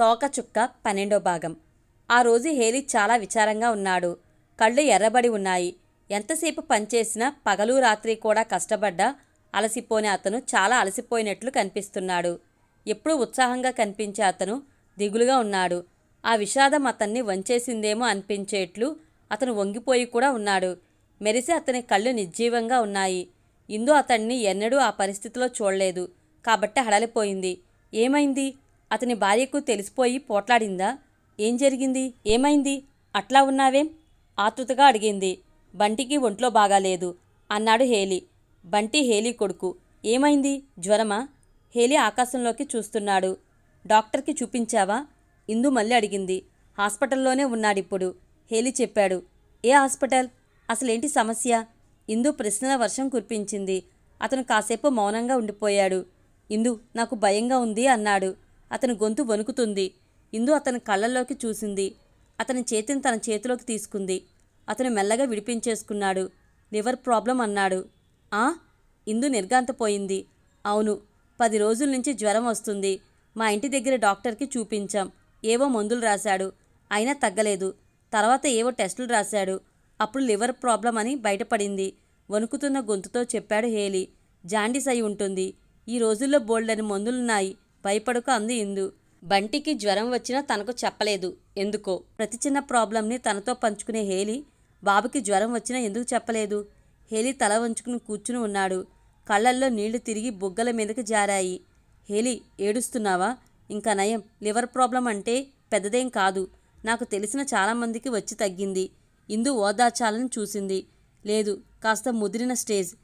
తోకచుక్క పన్నెండో భాగం. ఆ రోజు హేలీ చాలా విచారంగా ఉన్నాడు. కళ్ళు ఎర్రబడి ఉన్నాయి. ఎంతసేపు పనిచేసినా పగలు రాత్రి కూడా కష్టపడ్డా అలసిపోని అతను చాలా అలసిపోయినట్లు కనిపిస్తున్నాడు. ఎప్పుడూ ఉత్సాహంగా కనిపించే అతను దిగులుగా ఉన్నాడు. ఆ విషాదం అతన్ని వంచేసిందేమో అనిపించేట్లు అతను వంగిపోయి కూడా ఉన్నాడు. మెరిసి అతని కళ్ళు నిర్జీవంగా ఉన్నాయి. ఇందు అతన్ని ఎన్నడూ ఆ పరిస్థితిలో చూడలేదు. కాబట్టి హడలిపోయింది. ఏమైంది? అతని భార్యకు తెలిసిపోయి పోట్లాడిందా? ఏం జరిగింది? ఏమైంది? అట్లా ఉన్నావేం? ఆతృతగా అడిగింది. బంటికి ఒంట్లో బాగాలేదు అన్నాడు హేలి. బంటి హేలి కొడుకు. ఏమైంది? జ్వరమా? హేలి ఆకాశంలోకి చూస్తున్నాడు. డాక్టర్కి చూపించావా? ఇందు మళ్ళీ అడిగింది. హాస్పిటల్లోనే ఉన్నాడిప్పుడు. హేలి చెప్పాడు. ఏ హాస్పిటల్? అసలేంటి సమస్య? ఇందు ప్రశ్నల వర్షం కురిపించింది. అతను కాసేపు మౌనంగా ఉండిపోయాడు. ఇందు నాకు భయంగా ఉంది అన్నాడు. అతని గొంతు వణుకుతుంది. ఇందు అతని కళ్ళల్లోకి చూసింది. అతని చేతిని తన చేతిలోకి తీసుకుంది. అతను మెల్లగా విడిపించేసుకున్నాడు. లివర్ ప్రాబ్లం అన్నాడు. ఆ? ఇందు నిర్గాంతపోయింది అవును పది రోజుల నుంచి జ్వరం వస్తుంది. మా ఇంటి దగ్గర డాక్టర్కి చూపించాం. ఏవో మందులు రాశాడు. అయినా తగ్గలేదు. తర్వాత ఏవో టెస్టులు రాశాడు. అప్పుడు లివర్ ప్రాబ్లం అని బయటపడింది. వణుకుతున్న గొంతుతో చెప్పాడు హేలీ. జాండీస్ అయి ఉంటుంది. ఈ రోజుల్లో బోల్డని మందులున్నాయి. భయపడకు అంది ఇందు. బంటికి జ్వరం వచ్చినా తనకు చెప్పలేదు. ఎందుకో? ప్రతి చిన్న ప్రాబ్లంని తనతో పంచుకునే హేలి బాబుకి జ్వరం వచ్చినా ఎందుకు చెప్పలేదు? హేలి తల వంచుకుని కూర్చుని ఉన్నాడు. కళ్ళల్లో నీళ్ళు తిరిగి బుగ్గల మీదకి జారాయి. హేలి ఏడుస్తున్నావా? ఇంకా నయం. లివర్ ప్రాబ్లం అంటే పెద్దదేం కాదు. నాకు తెలిసిన చాలామందికి వచ్చి తగ్గింది. ఇందు ఓదార్చాలని చూసింది. లేదు కాస్త ముదిరిన స్టేజ్.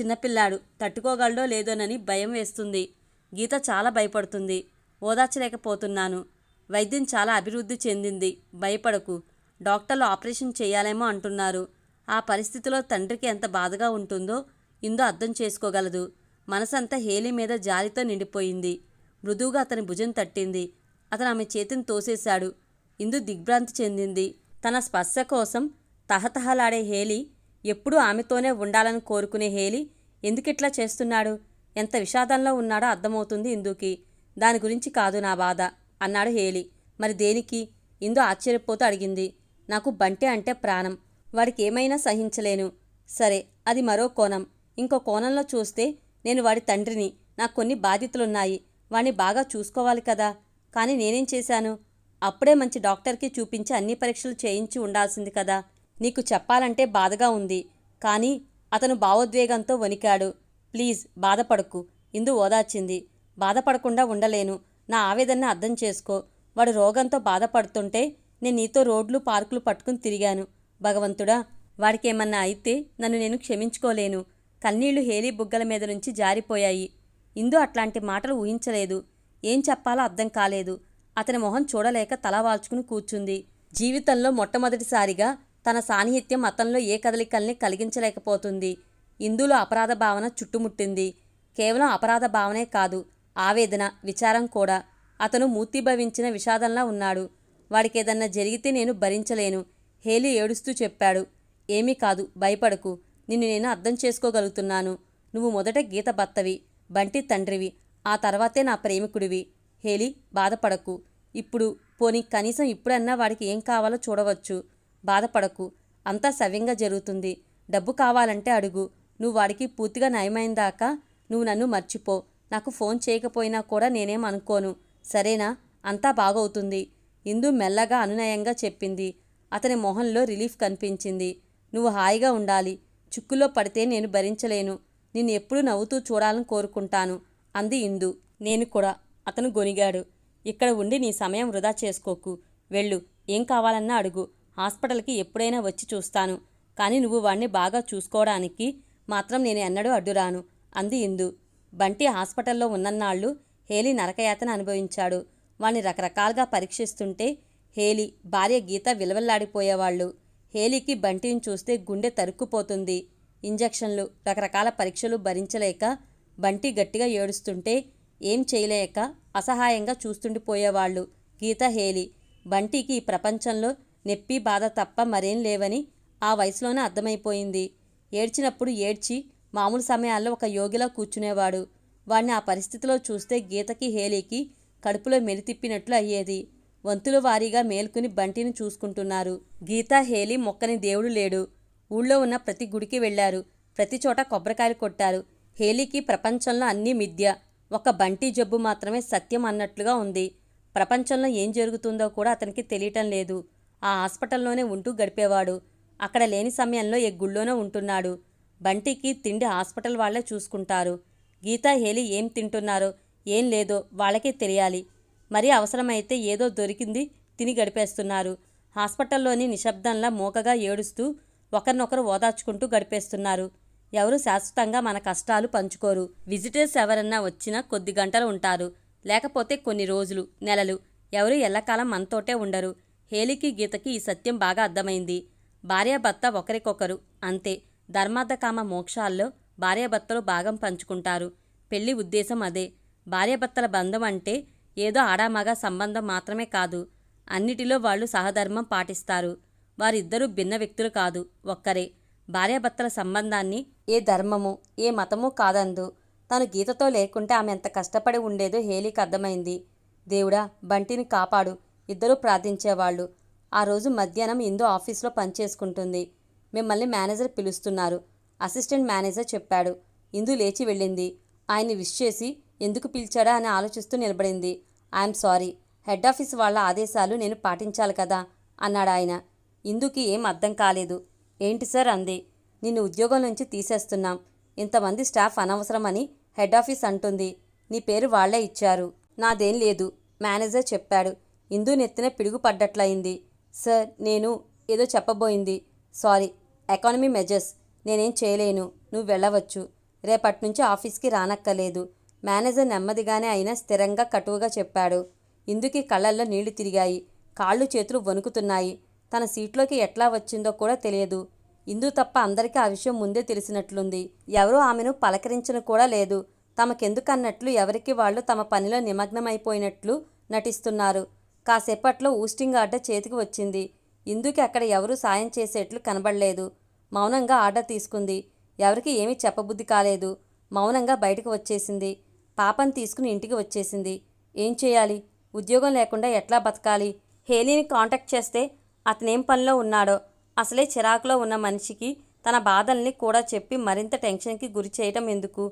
చిన్నపిల్లాడు తట్టుకోగలడో లేదోనని భయం వేస్తుంది. గీత చాలా భయపడుతుంది. ఓదార్చలేకపోతున్నాను. వైద్యం చాలా అభివృద్ధి చెందింది. భయపడకు. డాక్టర్లు ఆపరేషన్ చేయాలేమో అంటున్నారు. ఆ పరిస్థితిలో తండ్రికి ఎంత బాధగా ఉంటుందో ఇందు అర్థం చేసుకోగలదు. మనసంతా హేలి మీద జాలితో నిండిపోయింది. మృదువుగా అతని భుజం తట్టింది. అతను ఆమె చేతిని తోసేశాడు. ఇందు దిగ్భ్రాంతి చెందింది. తన స్పర్శ కోసం తహతహలాడే హేలి ఎప్పుడూ ఆమెతోనే ఉండాలని కోరుకునే హేలి ఎందుకిట్లా చేస్తున్నాడు? ఎంత విషాదంలో ఉన్నాడో అర్థమవుతుంది ఇందుకి. దాని గురించి కాదు నా బాధ అన్నాడు హేలి. మరి దేనికి? ఇందు ఆశ్చర్యపోతూ అడిగింది. నాకు బంటే అంటే ప్రాణం. వాడికి ఏమైనా సహించలేను. సరే అది మరో కోణం. ఇంకో కోణంలో చూస్తే నేను వాడి తండ్రిని. నాకు కొన్ని బాధ్యతలున్నాయి. వాణ్ణి బాగా చూసుకోవాలి కదా. కానీ నేనేం చేశాను? అప్పుడే మంచి డాక్టర్కి చూపించి అన్ని పరీక్షలు చేయించి ఉండాల్సింది కదా. నీకు చెప్పాలంటే బాధగా ఉంది. కానీ అతను భావోద్వేగంతో వణికాడు. ప్లీజ్ బాధపడకు. ఇందు ఓదార్చింది. బాధపడకుండా ఉండలేను. నా ఆవేదనని అర్థం చేసుకో. వాడు రోగంతో బాధపడుతుంటే నేను నీతో రోడ్లు పార్కులు పట్టుకుని తిరిగాను. భగవంతుడా వాడికేమన్నా అయితే నన్ను నేను క్షమించుకోలేను. కన్నీళ్ళు హేలీ బుగ్గల మీద నుంచి జారిపోయాయి. ఇందు అట్లాంటి మాటలు ఊహించలేదు. ఏం చెప్పాలో అర్థం కాలేదు. అతని మొహం చూడలేక తల వాల్చుకుని కూర్చుంది. జీవితంలో మొట్టమొదటిసారిగా తన సాన్నిహిత్యం అతనిలో ఏ కదలికల్ని కలిగించలేకపోతుంది. ఇందులో అపరాధ భావన చుట్టుముట్టింది. కేవలం అపరాధ భావనే కాదు ఆవేదన విచారం కూడా. అతను మూర్తిభవించిన విషాదంలా ఉన్నాడు. వాడికేదన్నా జరిగితే నేను భరించలేను. హేలీ ఏడుస్తూ చెప్పాడు. ఏమీ కాదు భయపడకు. నిన్ను నేను అర్థం చేసుకోగలుగుతున్నాను. నువ్వు మొదట గీత భర్తవి బంటి తండ్రివి. ఆ తర్వాతే నా ప్రేమికుడివి. హేలీ బాధపడకు. ఇప్పుడు పోనీ కనీసం ఇప్పుడన్నా వాడికి ఏం కావాలో చూడవచ్చు. బాధపడకు. అంతా సవ్యంగా జరుగుతుంది. డబ్బు కావాలంటే అడుగు. నువ్వు వాడికి పూర్తిగా నయమైందాకా నువ్వు నన్ను మర్చిపో. నాకు ఫోన్ చేయకపోయినా కూడా నేనేం అనుకోను. సరేనా? అంతా బాగవుతుంది. ఇందు మెల్లగా అనునయంగా చెప్పింది. అతని మొహంలో రిలీఫ్ కనిపించింది. నువ్వు హాయిగా ఉండాలి. చిక్కులో పడితే నేను భరించలేను. నిన్ను ఎప్పుడు నవ్వుతూ చూడాలని కోరుకుంటాను అంది ఇందు. నేను కూడా. అతను గొనిగాడు ఇక్కడ ఉండి నీ సమయం వృధా చేసుకోకు. వెళ్ళు. ఏం కావాలన్నా అడుగు. హాస్పిటల్కి ఎప్పుడైనా వచ్చి చూస్తాను. కానీ నువ్వు వాణ్ణి బాగా చూసుకోవడానికి మాత్రం నేను ఎన్నడూ అడ్డురాను. అంది ఇందు. బంటి హాస్పిటల్లో ఉన్నన్నాళ్ళు హేలీ నరకయాతన అనుభవించాడు. వాణ్ణి రకరకాలుగా పరీక్షిస్తుంటే హేలీ భార్య గీత విలవల్లాడిపోయేవాళ్ళు. హేలీకి బంటిని చూస్తే గుండె తరుక్కుపోతుంది. ఇంజెక్షన్లు రకరకాల పరీక్షలు భరించలేక బంటి గట్టిగా ఏడుస్తుంటే ఏం చేయలేక అసహాయంగా చూస్తుండిపోయేవాళ్ళు గీత హేలి. బంటికి ఈ ప్రపంచంలో నెప్పి బాధ తప్ప మరేం లేవని ఆ వయసులోనే అర్థమైపోయింది. ఏడ్చినప్పుడు ఏడ్చి మామూలు సమయాల్లో ఒక యోగిలా కూర్చునేవాడు. వాణ్ణి ఆ పరిస్థితిలో చూస్తే గీతకి హేలీకి కడుపులో మెలితిప్పినట్లు అయ్యేది. వంతుల వారీగా మేల్కొని బంటిని చూసుకుంటున్నారు. గీతా హేలి మొక్కని దేవుడు లేడు. ఊళ్ళో ఉన్న ప్రతి గుడికి వెళ్ళారు ప్రతి చోట కొబ్బరికాయలు కొట్టారు. హేలీకి ప్రపంచంలో అన్నీ మిథ్య. ఒక బంటి జబ్బు మాత్రమే సత్యం అన్నట్లుగా ఉంది. ప్రపంచంలో ఏం జరుగుతుందో కూడా అతనికి తెలియటం లేదు. ఆ హాస్పిటల్లోనే ఉంటూ గడిపేవాడు. అక్కడ లేని సమయంలో ఏ గుళ్ళోనో ఉంటున్నాడు. బంటికి తిండి హాస్పిటల్ వాళ్ళే చూసుకుంటారు. గీతా హేలి ఏం తింటున్నారో ఏం లేదో వాళ్ళకే తెలియాలి. మరీ అవసరమైతే ఏదో దొరికింది తిని గడిపేస్తున్నారు. హాస్పిటల్లోని నిశ్శబ్దంలా మూకగా ఏడుస్తూ ఒకరినొకరు ఓదార్చుకుంటూ గడిపేస్తున్నారు. ఎవరు శాశ్వతంగా మన కష్టాలు పంచుకోరు. విజిటర్స్ ఎవరన్నా వచ్చినా కొద్ది గంటలు ఉంటారు. లేకపోతే కొన్ని రోజులు నెలలు. ఎవరు ఎల్లకాలం మనతోటే ఉండరు. హేలికి గీతకి ఈ సత్యం బాగా అర్థమైంది. భార్యాభర్త ఒకరికొకరు అంతే. ధర్మార్థకామ మోక్షాల్లో భార్యాభర్తలు భాగం పంచుకుంటారు. పెళ్ళి ఉద్దేశం అదే. భార్యాభర్తల బంధం అంటే ఏదో ఆడామగా సంబంధం మాత్రమే కాదు. అన్నిటిలో వాళ్ళు సహధర్మం పాటిస్తారు. వారిద్దరూ భిన్న వ్యక్తులు కాదు ఒక్కరే. భార్యాభర్తల సంబంధాన్ని ఏ ధర్మము ఏ మతము కాదందు. తను గీతతో లేకుంటే ఆమె ఎంత కష్టపడి ఉండేదో హేలీకి అర్థమైంది. దేవుడా బంటిని కాపాడు. ఇద్దరూ ప్రార్థించేవాళ్ళు. ఆ రోజు మధ్యాహ్నం ఇందు ఆఫీస్లో పనిచేసుకుంటుంది. మిమ్మల్ని మేనేజర్ పిలుస్తున్నారు. అసిస్టెంట్ మేనేజర్ చెప్పాడు. ఇందు లేచి వెళ్ళింది. ఆయన్ని విష్ చేసి ఎందుకు పిలిచాడా? అని ఆలోచిస్తూ నిలబడింది. I'm sorry. హెడ్ ఆఫీస్ వాళ్ళ ఆదేశాలు నేను పాటించాలి కదా? అన్నాడు ఆయన. ఇందుకి ఏం అర్థం కాలేదు. ఏంటి సార్? అంది. నిన్ను ఉద్యోగం నుంచి తీసేస్తున్నాం. ఇంతమంది స్టాఫ్ అనవసరమని హెడ్ ఆఫీస్ అంటుంది. నీ పేరు వాళ్ళే ఇచ్చారు. నాదేం లేదు. మేనేజర్ చెప్పాడు. ఇందు నెత్తిన పిడుగు పడ్డట్లయింది. సార్ నేను ఏదో చెప్పబోయింది. Sorry economy measures. నేనేం చేయలేను. నువ్వు వెళ్ళవచ్చు. రేపటి నుంచి ఆఫీస్కి రానక్కలేదు మేనేజర్ నెమ్మదిగానే అయినా స్థిరంగా కటువుగా చెప్పాడు. ఇందుకి కళ్ళల్లో నీళ్ళు తిరిగాయి. కాళ్ళు చేతులు వణుకుతున్నాయి. తన సీట్లోకి ఎట్లా వచ్చిందో కూడా తెలియదు. ఇందు తప్ప అందరికీ ఆ విషయం ముందే తెలిసినట్లుంది. ఎవరూ ఆమెను పలకరించను కూడా లేదు. తమకెందుకన్నట్లు ఎవరికి వాళ్ళు తమ పనిలో నిమగ్నమైపోయినట్లు నటిస్తున్నారు. కాసేపట్లో ఊస్టింగ్ ఆర్డర్ చేతికి వచ్చింది. ఇందుకి అక్కడ ఎవరూ సాయం చేసేట్లు కనబడలేదు. మౌనంగా ఆర్డర్ తీసుకుంది. ఎవరికి ఏమీ చెప్పబుద్ధి కాలేదు. మౌనంగా బయటకు వచ్చేసింది. పాపని తీసుకుని ఇంటికి వచ్చేసింది. ఏం చేయాలి? ఉద్యోగం లేకుండా ఎట్లా బతకాలి? హేలీని కాంటాక్ట్ చేస్తే అతనేం పనిలో ఉన్నాడో అసలే చిరాకులో ఉన్న మనిషికి తన బాధల్ని కూడా చెప్పి మరింత టెన్షన్కి గురి చేయటం ఎందుకు?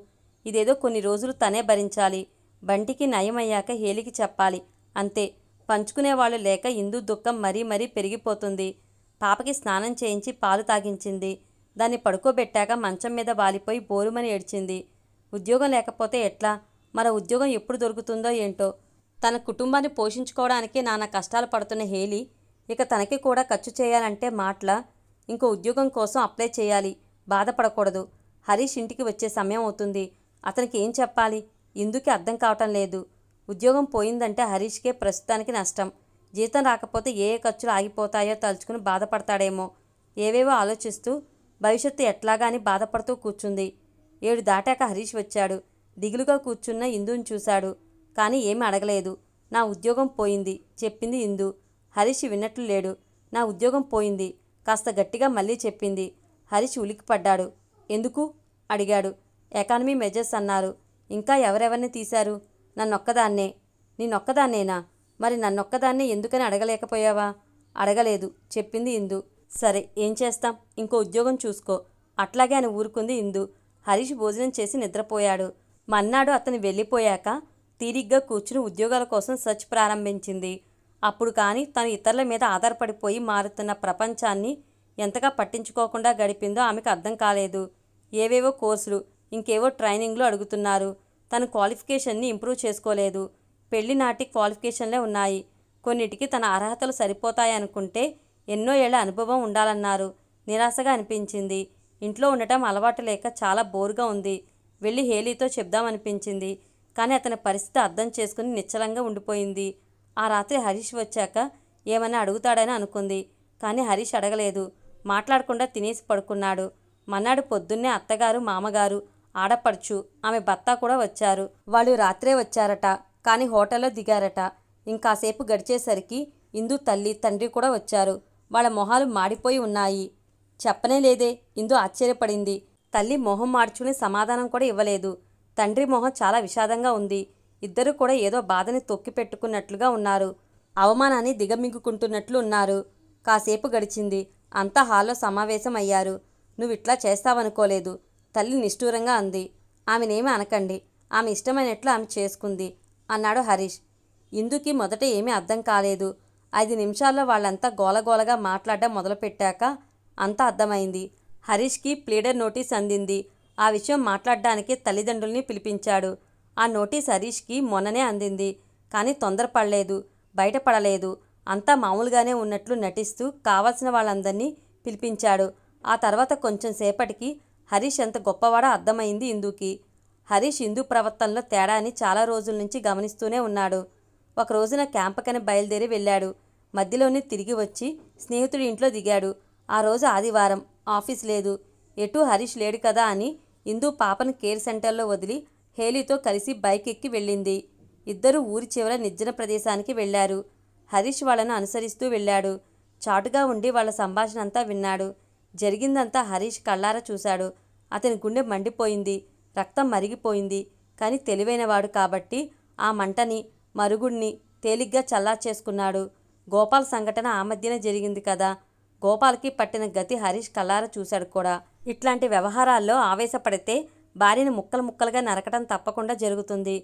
ఇదేదో కొన్ని రోజులు తనే భరించాలి. బంటికి నయమయ్యాక హేలికి చెప్పాలి. అంతే. పంచుకునేవాళ్ళు లేక ఇందు దుఃఖం మరీ మరీ పెరిగిపోతుంది. పాపకి స్నానం చేయించి పాలు తాగించింది. దాన్ని పడుకోబెట్టాక మంచం మీద వాలిపోయి బోరుమని ఏడ్చింది. ఉద్యోగం లేకపోతే ఎట్లా? మన ఉద్యోగం ఎప్పుడు దొరుకుతుందో ఏంటో? తన కుటుంబాన్ని పోషించుకోవడానికి నానా కష్టాలు పడుతున్న హేలి ఇక తనకి కూడా ఖర్చు చేయాలంటే మాటల? ఇంకో ఉద్యోగం కోసం అప్లై చేయాలి. బాధపడకూడదు. హరీష్ ఇంటికి వచ్చే సమయం అవుతుంది. అతనికి ఏం చెప్పాలి? ఇందుకే అర్థం కావటం లేదు. ఉద్యోగం పోయిందంటే హరీష్కే ప్రస్తుతానికి నష్టం. జీతం రాకపోతే ఏ ఏ ఖర్చులు ఆగిపోతాయో తలుచుకుని బాధపడతాడేమో. ఏవేవో ఆలోచిస్తూ భవిష్యత్తు ఎట్లాగా అని బాధపడుతూ కూర్చుంది. ఏడు దాటాక హరీష్ వచ్చాడు. దిగులుగా కూర్చున్న ఇందుని చూశాడు. కానీ ఏమీ అడగలేదు. నా ఉద్యోగం పోయింది. చెప్పింది ఇందు. హరీష్ విన్నట్లు లేడు. నా ఉద్యోగం పోయింది. కాస్త గట్టిగా మళ్ళీ చెప్పింది. హరీష్ ఉలిక్కిపడ్డాడు. ఎందుకు? అడిగాడు. ఎకానమీ మెజర్స్ అన్నారు. ఇంకా ఎవరెవరిని తీశారు? నన్నొక్కదాన్నే. నేనొక్కదాన్నేనా మరి నన్నొక్కదాన్నే ఎందుకని అడగలేకపోయావా? అడగలేదు. చెప్పింది ఇందు. సరే ఏం చేస్తాం? ఇంకో ఉద్యోగం చూసుకో. అట్లాగే అని ఊరుకుంది ఇందు. హరీష్ భోజనం చేసి నిద్రపోయాడు. మన్నాడు అతను వెళ్ళిపోయాక తీరిగ్గా కూర్చుని ఉద్యోగాల కోసం సర్చ్ ప్రారంభించింది. అప్పుడు కానీ తను ఇతరుల మీద ఆధారపడిపోయి మారుతున్న ప్రపంచాన్ని ఎంతగా పట్టించుకోకుండా గడిపిందో ఆమెకు అర్థం కాలేదు. ఏవేవో కోర్సులు ఇంకేవో ట్రైనింగ్లు అడుగుతున్నారు. తన క్వాలిఫికేషన్ని ఇంప్రూవ్ చేసుకోలేదు. పెళ్ళి నాటి క్వాలిఫికేషన్లే ఉన్నాయి. కొన్నిటికి తన అర్హతలు సరిపోతాయనుకుంటే ఎన్నో ఏళ్ళ అనుభవం ఉండాలన్నారు. నిరాశగా అనిపించింది. ఇంట్లో ఉండటం అలవాటు లేక చాలా బోరుగా ఉంది. వెళ్ళి హేలీతో చెప్దామనిపించింది. కానీ అతని పరిస్థితి అర్థం చేసుకుని నిశ్చలంగా ఉండిపోయింది. ఆ రాత్రి హరీష్ వచ్చాక ఏమైనా అడుగుతాడని అనుకుంది. కానీ హరీష్ అడగలేదు. మాట్లాడకుండా తినేసి పడుకున్నాడు. మన్నాడు పొద్దున్నే అత్తగారు మామగారు ఆడపడుచు ఆమె భర్త కూడా వచ్చారు. వాళ్ళు రాత్రే వచ్చారట కానీ హోటల్లో దిగారట. ఇంకాసేపు గడిచేసరికి ఇందు తల్లి తండ్రి కూడా వచ్చారు. వాళ్ళ మొహాలు మాడిపోయి ఉన్నాయి. చెప్పనే లేదే ఇందు ఆశ్చర్యపడింది. తల్లి మొహం మార్చుకుని సమాధానం కూడా ఇవ్వలేదు. తండ్రి మొహం చాలా విషాదంగా ఉంది. ఇద్దరు కూడా ఏదో బాధని తొక్కి పెట్టుకున్నట్లుగా ఉన్నారు. అవమానాన్ని దిగమింగుకుంటున్నట్లు ఉన్నారు. కాసేపు గడిచింది. అంతా హాల్లో సమావేశం అయ్యారు నువ్వు ఇట్లా చేస్తావనుకోలేదు. తల్లి నిష్ఠూరంగా అంది. ఆమెనేమి అనకండి. ఆమె ఇష్టమైనట్లు ఆమె చేసుకుంది అన్నాడు హరీష్. ఇందుకి మొదట ఏమీ అర్థం కాలేదు. ఐదు నిమిషాల్లో వాళ్ళంతా గోలగోలగా మాట్లాడడం మొదలుపెట్టాక అంతా అర్థమైంది. హరీష్కి ప్లీడర్ నోటీస్ అందింది. ఆ విషయం మాట్లాడడానికి తల్లిదండ్రుల్ని పిలిపించాడు. ఆ నోటీస్ హరీష్కి మొన్ననే అందింది. కానీ తొందరపడలేదు బయటపడలేదు. అంతా మామూలుగానే ఉన్నట్లు నటిస్తూ కావాల్సిన వాళ్ళందరినీ పిలిపించాడు. ఆ తర్వాత కొంచెం సేపటికి హరీష్ ఎంత గొప్పవాడో అర్థమైంది ఇందుకి. హరీష్ హిందూ ప్రవర్తనలో తేడాని చాలా రోజుల నుంచి గమనిస్తూనే ఉన్నాడు. ఒక రోజున క్యాంపకని బయలుదేరి వెళ్ళాడు. మధ్యలోనే తిరిగి వచ్చి స్నేహితుడి ఇంట్లో దిగాడు. ఆ రోజు ఆదివారం. ఆఫీస్ లేదు. ఎటు హరీష్ లేడు కదా అని ఇందు పాపను కేర్ సెంటర్లో వదిలి హేలీతో కలిసి బైక్ ఎక్కి వెళ్ళింది. ఇద్దరు ఊరి చివర నిర్జన ప్రదేశానికి వెళ్ళారు. హరీష్ వాళ్ళను అనుసరిస్తూ వెళ్ళాడు. చాటుగా ఉండి వాళ్ళ సంభాషణ అంతా విన్నాడు. జరిగిందంతా హరీష్ కళ్ళారా చూశాడు. అతని గుండె మండిపోయింది. రక్తం మరిగిపోయింది. కానీ తెలివైనవాడు కాబట్టి ఆ మంటని మరుగుడిని తేలిగ్గా చల్లార్చేసుకున్నాడు. గోపాల్ సంఘటన ఆ మధ్యనే జరిగింది కదా. గోపాల్కి పట్టిన గతి హరీష్ కళ్ళారా చూశాడు కూడా. ఇట్లాంటి వ్యవహారాల్లో ఆవేశపడితే భార్యను ముక్కలు ముక్కలుగా నరకడం తప్పకుండా జరుగుతుంది.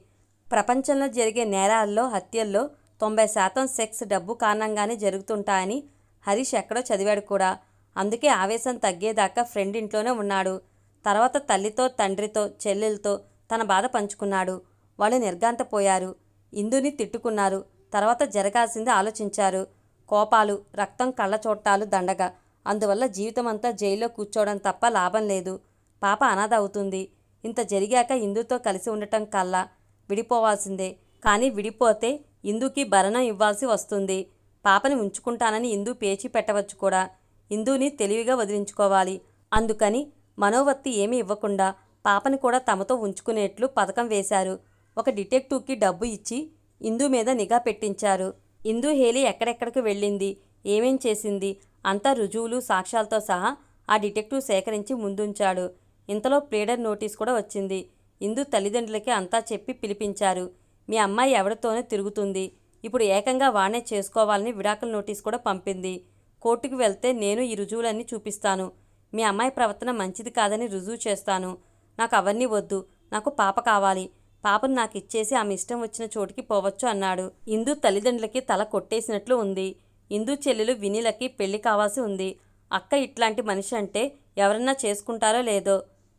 ప్రపంచంలో జరిగే నేరాల్లో హత్యల్లో తొంభై శాతం సెక్స్ డబ్బు కారణంగానే జరుగుతుంటాయని హరీష్ ఎక్కడో చదివాడు కూడా. అందుకే ఆవేశం తగ్గేదాకా ఫ్రెండ్ ఇంట్లోనే ఉన్నాడు. తర్వాత తల్లితో తండ్రితో చెల్లెలతో తన బాధ పంచుకున్నాడు. వాళ్ళు నిర్గాంతపోయారు ఇందుని తిట్టుకున్నారు. తర్వాత జరగాల్సింది ఆలోచించారు. కోపాలు రక్తం కళ్ళ చోట్టాలు దండగ. అందువల్ల జీవితమంతా జైల్లో కూర్చోవడం తప్ప లాభం లేదు. పాప అనాథ అవుతుంది. ఇంత జరిగాక ఇందుతో కలిసి ఉండటం కల్లా విడిపోవాల్సిందే. కానీ విడిపోతే ఇందుకి భరణం ఇవ్వాల్సి వస్తుంది. పాపని ఉంచుకుంటానని ఇందు పేచి పెట్టవచ్చు కూడా. ఇందుని తెలివిగా వదిలించుకోవాలి. అందుకని మనోవత్తి ఏమీ ఇవ్వకుండా పాపని కూడా తమతో ఉంచుకునేట్లు పథకం వేశారు. ఒక డిటెక్టివ్కి డబ్బు ఇచ్చి ఇందు మీద నిఘా పెట్టించారు. ఇందు హేలి ఎక్కడెక్కడికి వెళ్ళింది? ఏమేం చేసింది? అంతా రుజువులు సాక్ష్యాలతో సహా ఆ డిటెక్టివ్ సేకరించి ముందుంచాడు. ఇంతలో ప్లేడర్ నోటీస్ కూడా వచ్చింది. ఇందు తల్లిదండ్రులకి అంతా చెప్పి పిలిపించారు. మీ అమ్మాయి ఎవరితోనే తిరుగుతుంది. ఇప్పుడు ఏకంగా వాణ్ణే చేసుకోవాలని విడాకుల నోటీస్ కూడా పంపింది. కోర్టుకు వెళ్తే నేను ఈ రుజువులన్నీ చూపిస్తాను. మీ అమ్మాయి ప్రవర్తన మంచిది కాదని రుజువు చేస్తాను. నాకు అవన్నీ వద్దు. నాకు పాప కావాలి. పాపను నాకు ఇచ్చేసి ఆమె ఇష్టం వచ్చిన చోటికి పోవచ్చు అన్నాడు. ఇందు తల్లిదండ్రులకి తల కొట్టేసినట్లు ఉంది. ఇందు చెల్లెలు వినీలకి పెళ్ళి కావాల్సి ఉంది. అక్క ఇట్లాంటి మనిషి అంటే ఎవరన్నా చేసుకుంటారో లేదో?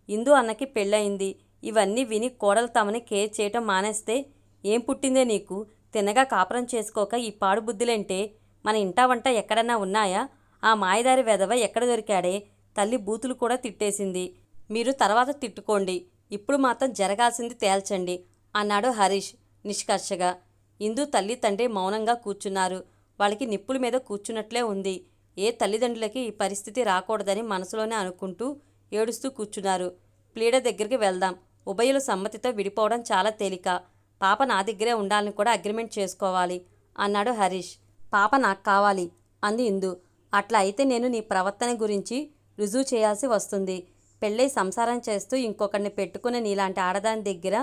ఇందు అన్నకి పెళ్ళయింది. ఇవన్నీ విని కోడలు తమని కేర్ చేయటం మానేస్తే ఏం పుట్టిందే నీకు? తినగా కాపురం చేసుకోక ఈ పాడు బుద్ధులేంటే మన ఇంటా వంట ఎక్కడన్నా ఉన్నాయా? ఆ మాయదారి వెధవ ఎక్కడ దొరికాడే? తల్లి బూతులు కూడా తిట్టేసింది. మీరు తర్వాత తిట్టుకోండి. ఇప్పుడు మాత్రం జరగాల్సింది తేల్చండి అన్నాడు హరీష్ నిష్కర్షగా. ఇందు తల్లి తండ్రి మౌనంగా కూర్చున్నారు. వాళ్ళకి నిప్పుల మీద కూర్చున్నట్లే ఉంది. ఏ తల్లిదండ్రులకి ఈ పరిస్థితి రాకూడదని మనసులోనే అనుకుంటూ ఏడుస్తూ కూర్చున్నారు. ప్లీడ దగ్గరికి వెళ్దాం. ఉభయుల సమ్మతితో విడిపోవడం చాలా తేలిక. పాప నా దగ్గరే ఉండాలని కూడా అగ్రిమెంట్ చేసుకోవాలి అన్నాడు హరీష్. పాప నాకు కావాలి అంది ఇందు. అట్లా అయితే నేను నీ ప్రవర్తన గురించి రుజువు చేయాల్సి వస్తుంది. పెళ్ళై సంసారం చేస్తూ ఇంకొకరిని పెట్టుకునే నీలాంటి ఆడదాని దగ్గర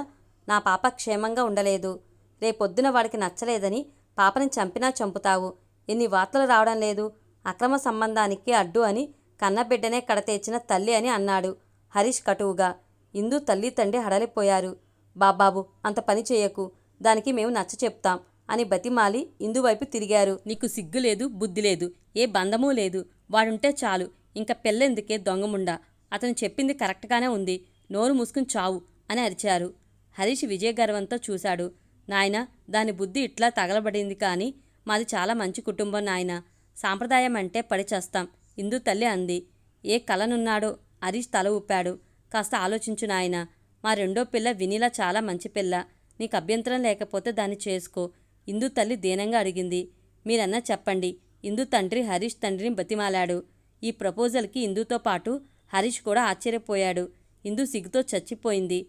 నా పాప క్షేమంగా ఉండలేదు. రేపొద్దున వాడికి నచ్చలేదని పాపని చంపినా చంపుతావు. ఎన్ని వార్తలు రావడం లేదు. అక్రమ సంబంధానికి అడ్డు అని కన్నబిడ్డనే కడతేచిన తల్లి అని అన్నాడు హరీష్ కటువుగా. ఇందు తల్లి తండ్రి హడలిపోయారు. బాబాబు అంత పని చేయకు. దానికి మేము నచ్చ చెప్తాం అని బతిమాలి ఇందువైపు తిరిగారు. నీకు సిగ్గు లేదు బుద్ధి లేదు ఏ బంధమూ లేదు. వాడుంటే చాలు. ఇంకా పెళ్ళెందుకే దొంగముండా? అతను చెప్పింది కరెక్ట్గానే ఉంది. నోరు మూసుకుని చావు అని అరిచారు. హరీష్ విజయగర్వంతో చూశాడు. నాయన దాని బుద్ధి ఇట్లా తగలబడింది కానీ మాది చాలా మంచి కుటుంబం నాయన. సాంప్రదాయం అంటే పడిచేస్తాం ఇందు తల్లి అంది. ఏ కలనున్నాడో? హరీష్ తల ఊపాడు. కాస్త ఆలోచించు నాయన. మా రెండో పిల్ల వినీలా చాలా మంచి పిల్ల. నీకు అభ్యంతరం లేకపోతే దాన్ని చేసుకో. ఇందు తల్లి దీనంగా అడిగింది మీరన్నా చెప్పండి. ఇందు తండ్రి హరీష్ తండ్రిని బతిమాలాడు. ఈ ప్రపోజల్కి ఇందుతో పాటు హరీష్ కూడా ఆశ్చర్యపోయాడు. ఇందు సిగ్గుతో చచ్చిపోయింది.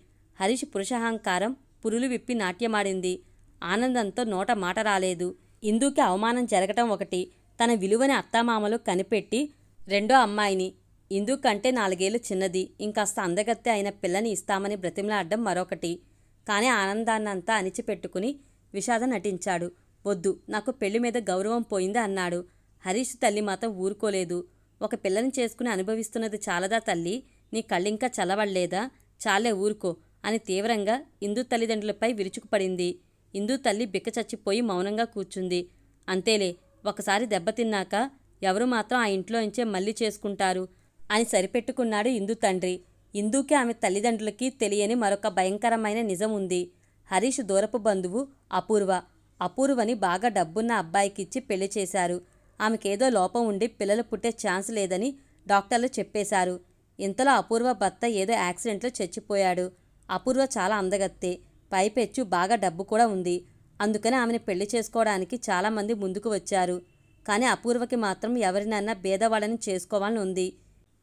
హరీష్ పురుషహంకారం పురులు విప్పి నాట్యమాడింది. ఆనందంతో నోట మాట రాలేదు. ఇందుకి అవమానం జరగటం ఒకటి. తన విలువని అత్తామామలు కనిపెట్టి రెండో అమ్మాయిని. ఇందు కంటే నాలుగేళ్ళు చిన్నది. ఇంకాస్త అందగత్తె అయిన పిల్లని ఇస్తామని బ్రతిమలాడడం మరొకటి. కానీ ఆనందాన్నంతా అణిచిపెట్టుకుని విషాదం నటించాడు. వద్దు నాకు పెళ్ళి మీద గౌరవం పోయింది అన్నాడు. హరీష్ తల్లి మాత్రం ఊరుకోలేదు. ఒక పిల్లని చేసుకుని అనుభవిస్తున్నది చాలదా తల్లి? నీ కళ్ళింకా చలవడలేదా చాలే ఊరుకో అని తీవ్రంగా ఇందు తల్లిదండ్రులపై విరుచుకుపడింది. ఇందు తల్లి బిక్క చచ్చిపోయి మౌనంగా కూర్చుంది. అంతేలే ఒకసారి దెబ్బతిన్నాక ఎవరు మాత్రం ఆ ఇంట్లోంచే మళ్ళీ చేసుకుంటారు అని సరిపెట్టుకున్నాడు ఇందు తండ్రి. ఇందుకే ఆమె తల్లిదండ్రులకి తెలియని మరొక భయంకరమైన నిజం ఉంది. హరీష్ దూరపు బంధువు అపూర్వ. అపూర్వని బాగా డబ్బున్న అబ్బాయికిచ్చి పెళ్ళి చేశారు. ఆమెకేదో లోపం ఉండి పిల్లలు పుట్టే ఛాన్స్ లేదని డాక్టర్లు చెప్పేశారు. ఇంతలో అపూర్వ భర్త ఏదో యాక్సిడెంట్లో చచ్చిపోయాడు. అపూర్వ చాలా అందగత్తే. పైపెచ్చు బాగా డబ్బు కూడా ఉంది. అందుకని ఆమెను పెళ్ళి చేసుకోవడానికి చాలామంది ముందుకు వచ్చారు. కానీ అపూర్వకి మాత్రం ఎవరినన్నా భేదవాళ్ళని చేసుకోవాలని ఉంది.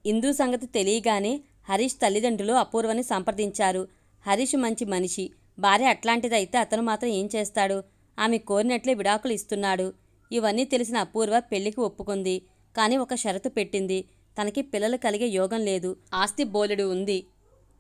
ఇందు సంగతి తెలియగానే హరీష్ తల్లిదండ్రులు అపూర్వని సంప్రదించారు. హరీష్ మంచి మనిషి. భార్య అట్లాంటిదైతే అతను మాత్రం ఏం చేస్తాడు? ఆమె కోరినట్లే విడాకులు ఇస్తున్నాడు. ఇవన్నీ తెలిసిన అపూర్వ పెళ్ళికి ఒప్పుకుంది. కానీ ఒక షరతు పెట్టింది. తనకి పిల్లలు కలిగే యోగం లేదు. ఆస్తి బోలెడు ఉంది.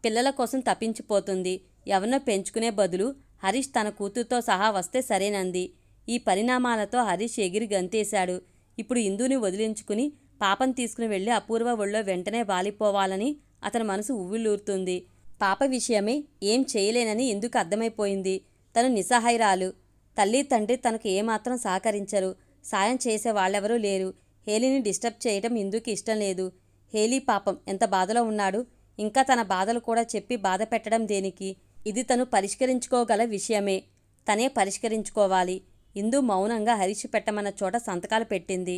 పిల్లల కోసం తప్పించిపోతుంది. ఎవరినో పెంచుకునే బదులు హరీష్ తన కూతురుతో సహా వస్తే సరేనంది. ఈ పరిణామాలతో హరీష్ ఎగిరి గంతేశాడు. ఇప్పుడు ఇందుని వదిలించుకుని పాపం తీసుకుని వెళ్ళి అపూర్వ ఒళ్ళో వెంటనే వాలిపోవాలని అతని మనసు ఉవ్విళ్ళూరుతుంది. పాప విషయమే ఏం చేయలేనని ఎందుకు అర్థమైపోయింది? తను నిస్సహాయరాలు. తల్లి తండ్రి తనకు ఏమాత్రం సహకరించరు. సాయం చేసే వాళ్ళెవరూ లేరు. హేలీని డిస్టర్బ్ చేయటం ఇందుకు ఇష్టం లేదు? హేలీ పాపం ఎంత బాధలో ఉన్నాడు? ఇంకా తన బాధలు కూడా చెప్పి బాధ పెట్టడం దేనికి? ఇది తను పరిష్కరించుకోగల విషయమే. తనే పరిష్కరించుకోవాలి. ఇందు మౌనంగా హరీష్ పెట్టమన్న చోట సంతకాలు పెట్టింది.